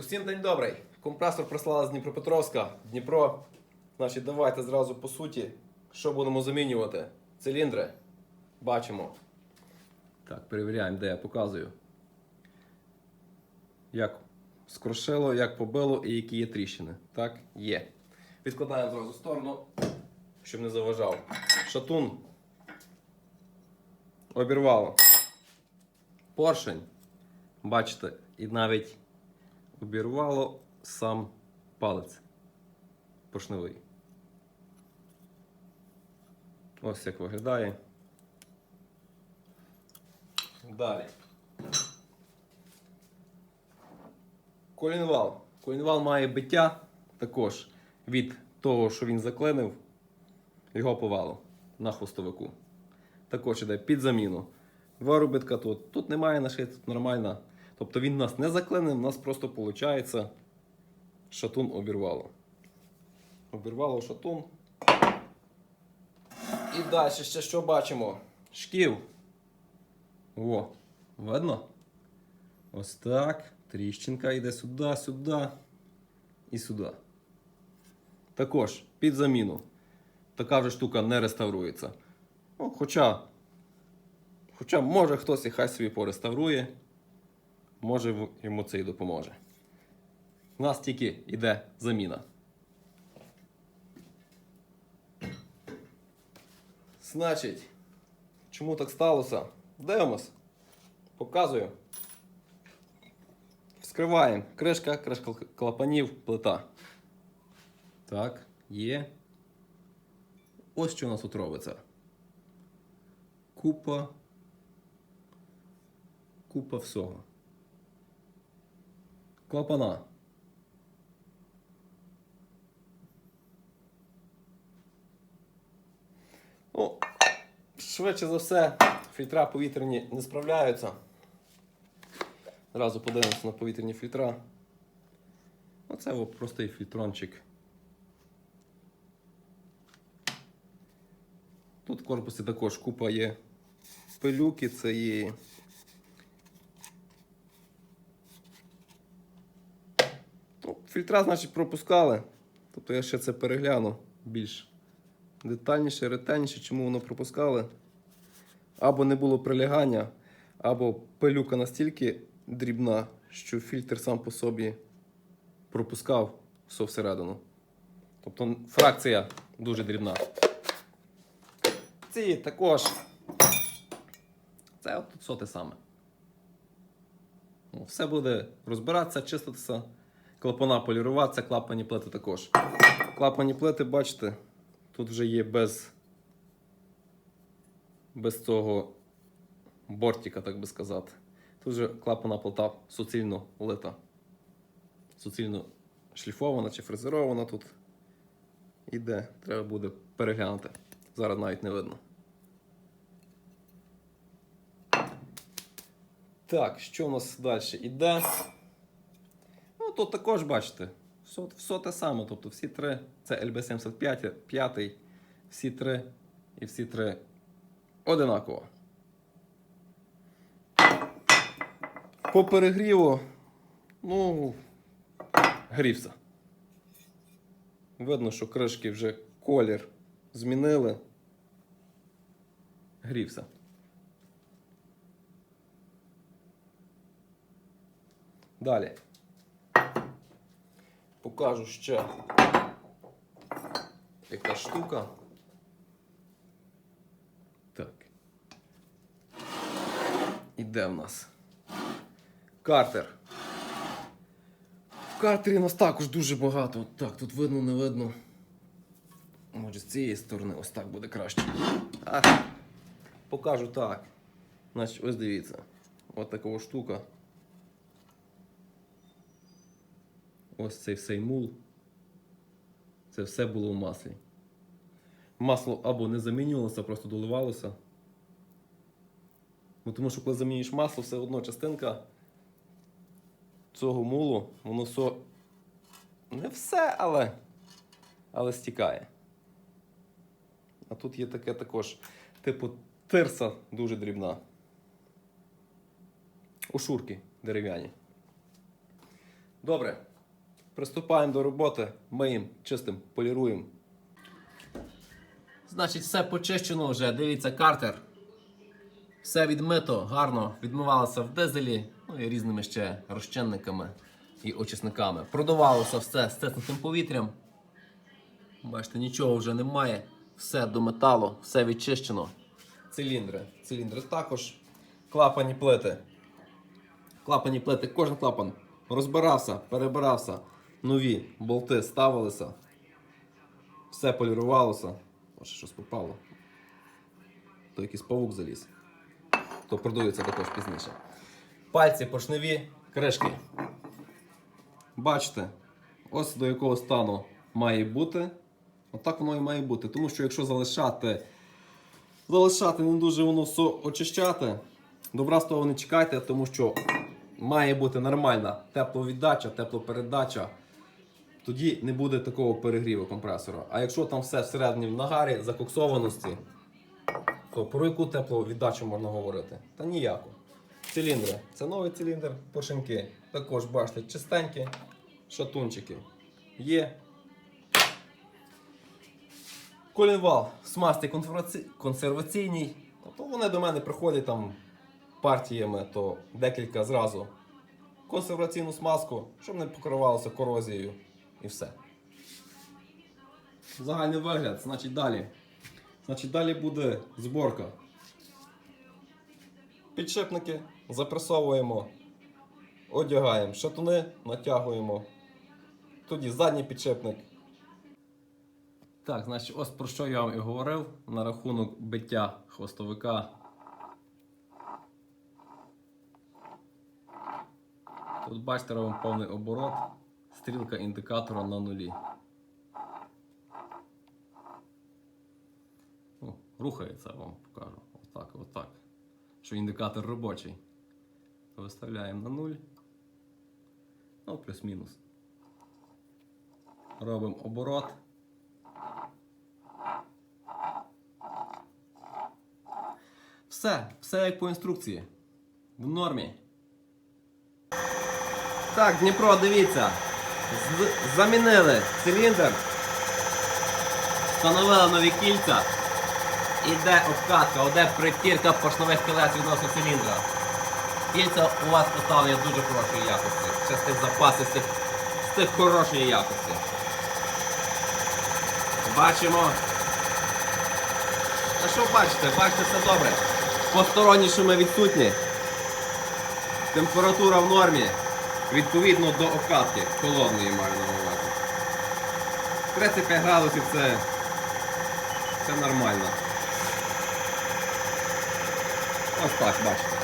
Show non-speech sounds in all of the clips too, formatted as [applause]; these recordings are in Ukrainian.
Усім день добрий. Компресор прислали з Дніпропетровська. Дніпро. Значить, давайте зразу по суті, що будемо замінювати. Циліндри. Бачимо. Так, перевіряємо, де я показую. Як скрошило, як побило і які є тріщини. Так, є. Відкладаємо зразу в сторону, щоб не заважав. Шатун. Обірвало. Поршень. Бачите, і навіть обірвало сам палець поршневий. Ось як виглядає. Далі. Колінвал. Колінвал має биття також від того, що він заклинив, його повало на хвостовику. Також іде під заміну. Виробітка тут. Тут немає нашої, тут нормальна. Тобто він нас не заклинив, у нас просто виходить шатун обірвало. Обірвало шатун. І далі ще що бачимо? Шків. О, видно? Ось так. Тріщинка йде сюди, сюди і сюди. Також під заміну. Така вже штука не реставрується. Ну, хоча, хоча може хтось і хай собі пореставрує, може йому це і допоможе. У нас тільки йде заміна. Значить, чому так сталося? Дивимось. Показую. Вскриваємо. Кришка, кришка клапанів, плита. Так, є. Ось що у нас тут робиться. Купа. Купа всього. Клапана. Ну, швидше за все, фільтра повітряні не справляються. Зразу подивимося на повітряні фільтра. Оце о, простий фільтрончик. Тут в корпусі також купа є пилюки, це є. Фільтра, значить, пропускали. Тобто я ще це перегляну більш детальніше, ретельніше, чому воно пропускали. Або не було прилягання, або пилюка настільки дрібна, що фільтр сам по собі пропускав все всередину. Тобто фракція дуже дрібна. Ці також. Це от все те саме. Все буде розбиратися, чиститися, клапана поліруватися, клапані плити також. Клапані плити, бачите, тут вже є без, без цього бортика, так би сказати. Тут вже клапана плита суцільно лита. Суцільно шліфована чи фрезерована тут. Іде, треба буде переглянути. Зараз навіть не видно. Так, що у нас далі іде? Ну, тут також бачите, все, все те саме. Тобто всі три, це LB75, 5, всі три і всі три одинаково. По перегріву, ну, грівся. Видно, що кришки вже колір змінили. Грівся. Далі. Покажу ще яка штука. Так. Іде в нас картер. В картері нас також дуже багато. Так, тут видно, не видно. Може, з цієї сторони ось так буде краще. А, покажу так. Значить, ось дивіться. Ось така штука. Ось цей всей мул. Це все було в маслі. Масло або не замінювалося, просто доливалося. Ну, тому що коли замінюєш масло, все одно частинка цього мулу, воно все. Не все, але, але стікає. А тут є таке також, типу тирса дуже дрібна. Ошурки дерев'яні. Добре. Приступаємо до роботи. Миємо, чистим, поліруємо. Значить, все почищено вже. Дивіться, картер. Все відмито, гарно відмивалося в дизелі, ну і різними ще розчинниками і очисниками. Продавалося все стиснутим повітрям. Бачите, нічого вже немає. Все до металу, все відчищено. Циліндри. Циліндри також. Клапані плити. Клапані плити, кожен клапан розбирався, перебирався. Нові болти ставилися. Все полірувалося. Може щось попало. То якийсь павук заліз. То продується також пізніше. Пальці поршневі, кришки. Бачите, ось до якого стану має бути. Отак воно і має бути. Тому що якщо залишати, залишати не дуже воно все очищати, добра з того не чекайте, тому що має бути нормальна тепловіддача, теплопередача. Тоді не буде такого перегріву компресора. А якщо там все всередині в нагарі, закоксованості, то про яку тепловіддачу можна говорити? Та ніяку. Циліндри. Це новий циліндр, поршеньки. Також бачите, чистенькі шатунчики. Є. Колінвал смасти консерваці- консерваційний. Тобто вони до мене приходять там партіями, то декілька зразу. Консерваційну смазку, щоб не покривалося корозією і все. Загальний вигляд, значить далі. Значить, далі буде зборка. Підшипники запресовуємо, одягаємо шатуни, натягуємо. Тоді задній підшипник. Так, значить, ось про що я вам і говорив на рахунок биття хвостовика. Тут бачите, робимо повний оборот, стрілка індикатора на нулі. О, рухається, вам покажу. Отак, отак. Що індикатор робочий. Виставляємо на 0. Ну, плюс-мінус. Робимо оборот. Все, все як по інструкції. В нормі. Так, Дніпро, дивіться. Замінили циліндр. Встановили нові кільця. Іде обкатка, іде притірка поршневих кілець відносно циліндра. Кільця у вас поставлені дуже хорошої якості. Ще з тих запасів, з тих, з тих хорошої якості. Бачимо. А що бачите? Бачите, все добре. Посторонні шуми відсутні. Температура в нормі. Відповідно до обкатки. Холодної маю на увазі. 35 градусів це, це нормально. Ось так, бачите.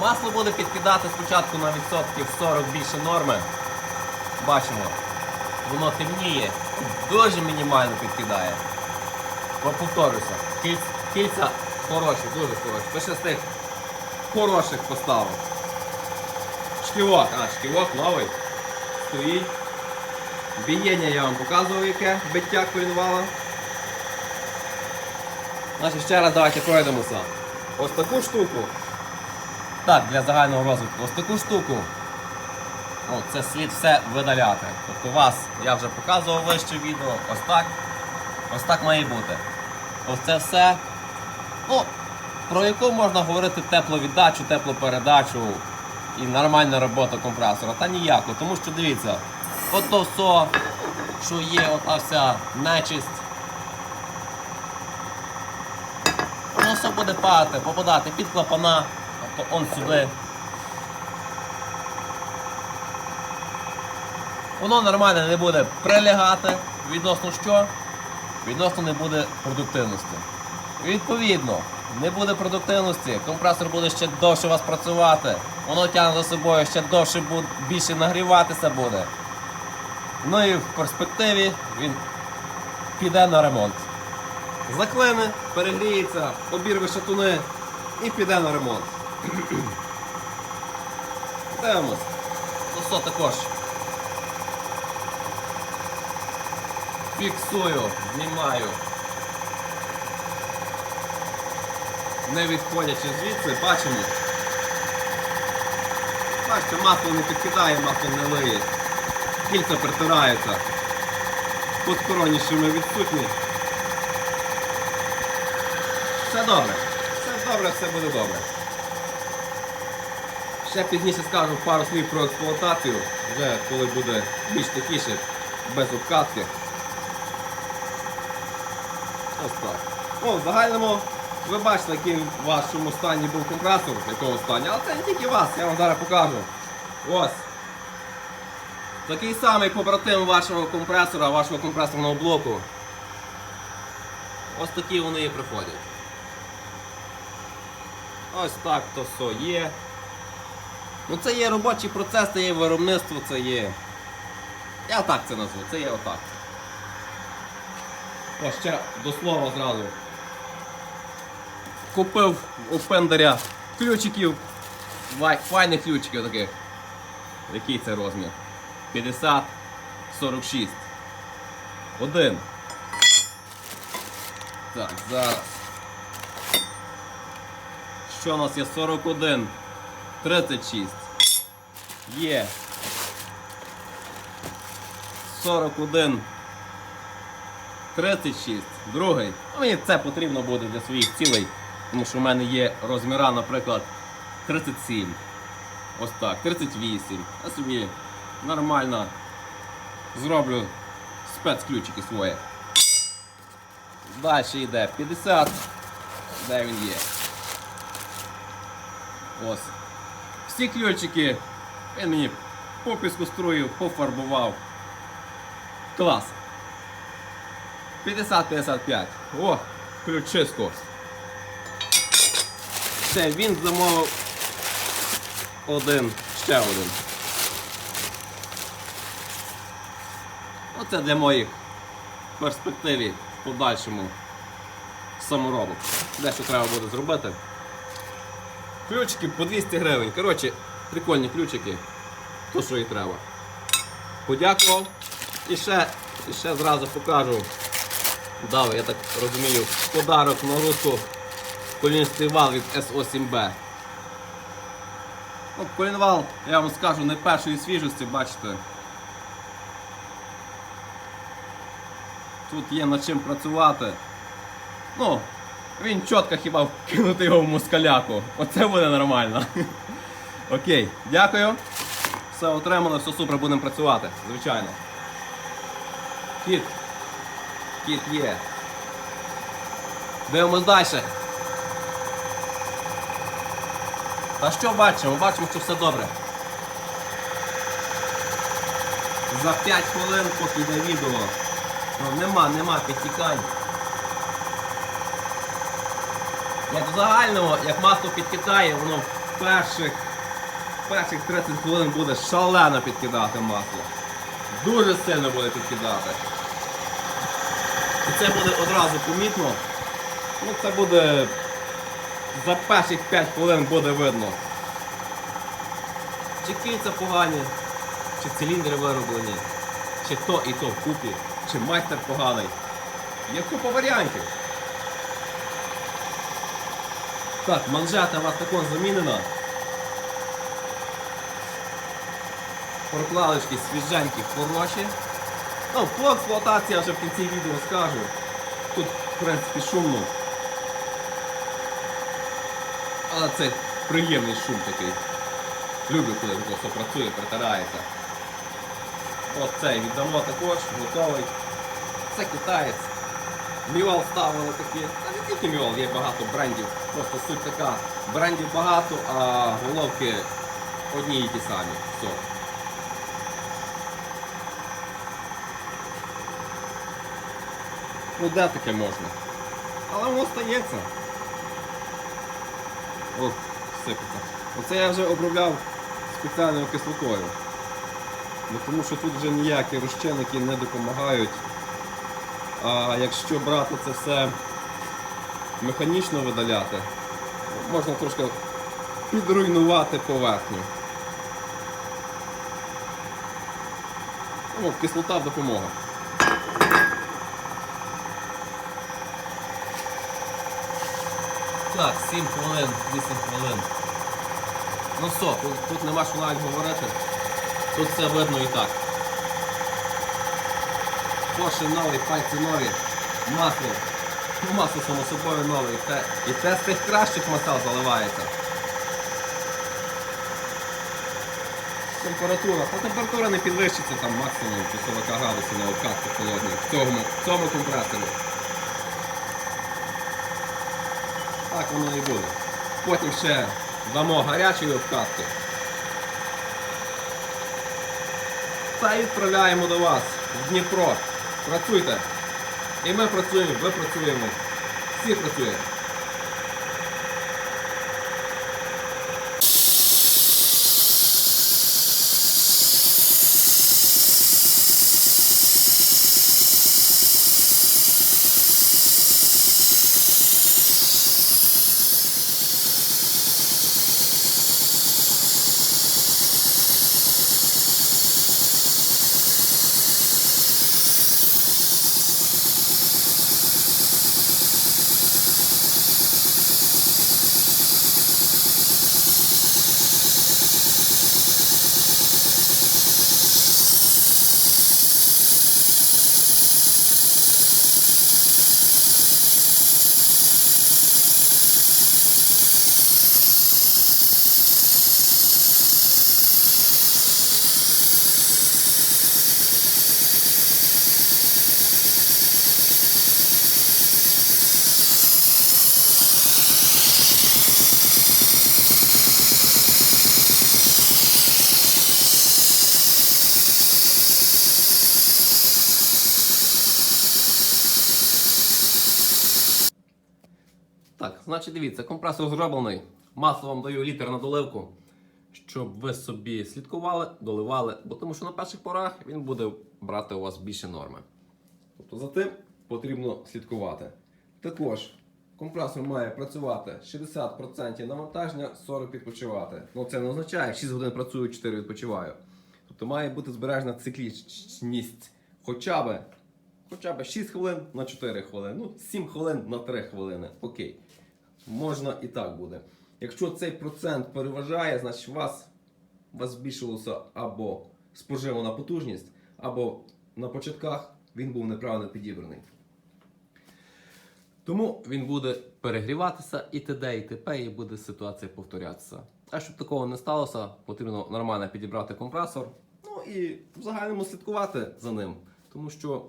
Масло буде підкидати спочатку на відсотків 40 більше норми. Бачимо, воно темніє, дуже мінімально підкидає. Повторюся, кільця, хороші, дуже хороші. Лише з тих хороших поставок. Шківок, а, шківок новий. Стоїть. Бієння я вам показував, яке биття колінвала. Значить, ще раз давайте пройдемося. Ось таку штуку. Так, для загального розвитку. Ось таку штуку. О, це слід все видаляти. Тобто вас я вже показував вище відео. Ось так. Ось так має бути. Ось це все. Ну, про яку можна говорити тепловіддачу, теплопередачу і нормальна робота компресора? Та ніяко. Тому що дивіться, от то все, що є, ота вся нечисть. Воно все буде падати, попадати під клапана, тобто он сюди. Воно нормально не буде прилягати відносно що? Відносно не буде продуктивності. Відповідно, не буде продуктивності, компресор буде ще довше у вас працювати, воно тягне за собою ще довше буде, більше нагріватися буде. Ну і в перспективі він піде на ремонт. Заклине, перегріється, обірве шатуни і піде на ремонт. [clears throat] Дивимось. Що також. Фіксую, знімаю. Не відходячи звідси, бачимо. Бачите, масло не підкидає, масло не лиє. Кільця притираються. Потсторонні шими відсутні. Все добре. Все добре, все буде добре. Ще пізніше скажу пару слів про експлуатацію, вже коли буде більш тихіше, без обкатки. Ось так. Ну, в загальному ви бачите, який в вашому стані був компресор, в якому стані, але це не тільки вас, я вам зараз покажу. Ось. Такий самий побратим вашого компресора, вашого компресорного блоку. Ось такі вони і приходять. Ось так то все є. Ну це є робочий процес, це є виробництво, це є. Я так це назву, це є отак. Ось ще до слова зразу. Купив у пендаря ключиків. Файних ключиків таких. Який це розмір? 50, 46. Один. Так, зараз. Що у нас є 41, 36. Є. 41. 36. Другий. Ну, мені це потрібно буде для своїх цілей. Тому що в мене є розміра, наприклад, 37. Ось так, 38. Я собі нормально зроблю спецключики свої. Далі йде 50. Де він є? Ось. Всі ключики він мені по піскоструїв, пофарбував. Клас. 50-55. О, ключиску. Це він замовив один, ще один. Оце для моїх в перспективі подальшому саморобок. Дещо треба буде зробити. Ключики по 200 гривень. Коротше, прикольні ключики. То, що і треба. Подякував. І ще, і ще зразу покажу. Дав, я так розумію, подарок на руку колінський вал від СО7Б. Ну, колінвал, я вам скажу, не першої свіжості, бачите. Тут є над чим працювати. Ну, він чітко хіба вкинути його в москаляку. Оце буде нормально. [laughs] Окей, дякую. Все отримано, все супер, будемо працювати, звичайно. Кіт. Кіт є. Дивимось далі. Та що бачимо? Бачимо, що все добре. За 5 хвилин, поки йде відео. Ну, нема, нема підтікань. Як в загальному, як масло підкидає, воно в перших, перших 30 хвилин буде шалено підкидати масло. Дуже сильно буде підкидати. І це буде одразу помітно. Ну це буде за перших 5 хвилин буде видно. Чи кільця погані, чи циліндри вироблені, чи то і то вкупі, чи майстер поганий. Є купа варіантів. Так, манжета у вас також замінена. Прокладочки свіженькі, хороші. Ну, про експлуатацію я вже в кінці відео скажу. Тут, в принципі, шумно. Але це приємний шум такий. Люблю, коли просто працює, притирається. Цей віддамо також, готовий. Це китаєць. Мівал ставили такі. Та не тільки Мівал, є багато брендів. Просто суть така. Брендів багато, а головки одні і ті самі. Все. Ну де таке можна? Але воно стається. О, сипеться. Оце я вже обробляв спеціальною кислотою. Ну, тому що тут вже ніякі розчинники не допомагають. А якщо брати це все механічно видаляти, можна трошки підруйнувати поверхню. Ну, кислота допомога. Так, 7 хвилин, 8 хвилин. Ну все, тут, тут нема що навіть говорити. Тут все видно і так. Коши нові, пальці нові, масло. Ну, масло само собою нове. І те, і те з тих кращих масел заливається. Температура. Та температура не підвищиться там максимум до 40 градусів на обкатку холодній. В цьому, в цьому компресорі. Так воно і буде. Потім ще дамо гарячої обкатки. Та відправляємо до вас в Дніпро. Працюйте. І ми працюємо, ви працюємо. Всі працюємо. Значить дивіться, компресор зроблений. Масло вам даю літр на доливку, щоб ви собі слідкували, доливали, бо тому що на перших порах він буде брати у вас більше норми. Тобто за тим потрібно слідкувати. Також компресор має працювати 60% навантаження, 40% відпочивати. Ну це не означає, 6 годин працюю, 4 відпочиваю. Тобто має бути збережена циклічність хоча б Хоча б 6 хвилин на 4 хвилини, ну 7 хвилин на 3 хвилини. Окей. Можна і так буде. Якщо цей процент переважає, значить у вас, у вас збільшилося або споживана потужність, або на початках він був неправильно підібраний. Тому він буде перегріватися і т.д. і т.п. і буде ситуація повторятися. А щоб такого не сталося, потрібно нормально підібрати компресор. Ну і в загальному слідкувати за ним. Тому що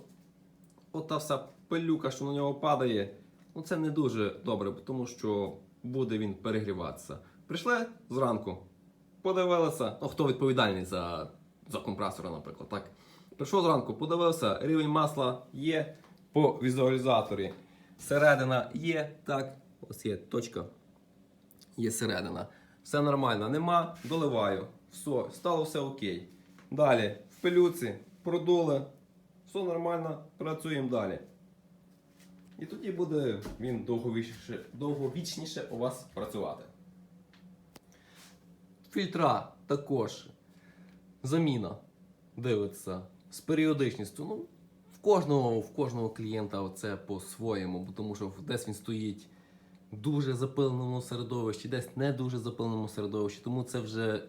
ота вся пилюка, що на нього падає, ну це не дуже добре, тому що буде він перегріватися. Прийшли зранку, подивилися, ну хто відповідальний за, за компресора, наприклад. так. Прийшов зранку, подивився, рівень масла є по візуалізаторі. Середина є, так, ось є точка, є середина. Все нормально, нема, доливаю. Все, стало все окей. Далі, в пилюці, продули, все нормально, працюємо далі. І тоді буде він довговічніше, довговічніше у вас працювати. Фільтра також. Заміна. Дивиться. З періодичністю. Ну, в кожного, в кожного клієнта це по-своєму, тому що десь він стоїть в дуже запиленому середовищі, десь не дуже запиленому середовищі. Тому це вже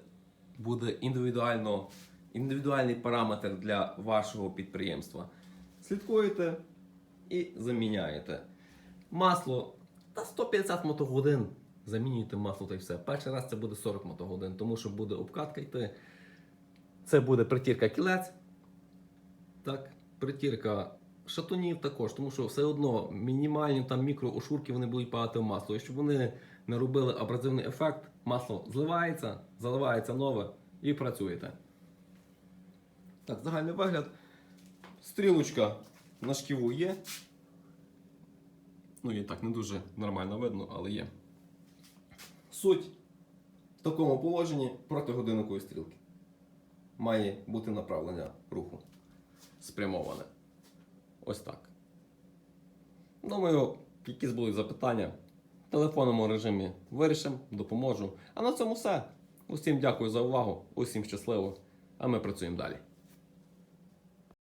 буде індивідуально, індивідуальний параметр для вашого підприємства. Слідкуєте і заміняєте. Масло та 150 мотогодин. Замінюєте масло та й все. Перший раз це буде 40 мотогодин, тому що буде обкатка йти. Це буде притірка кілець. Так, притірка шатунів також, тому що все одно мінімальні там мікроошурки вони будуть падати в масло. І щоб вони не робили абразивний ефект, масло зливається, заливається нове і працюєте. Так, загальний вигляд. Стрілочка на шківу є. Ну, її так не дуже нормально видно, але є. Суть в такому положенні проти годинникової стрілки. Має бути направлення руху спрямоване. Ось так. Думаю, якісь будуть запитання. В телефонному режимі вирішимо, допоможу. А на цьому все. Усім дякую за увагу, усім щасливо, а ми працюємо далі.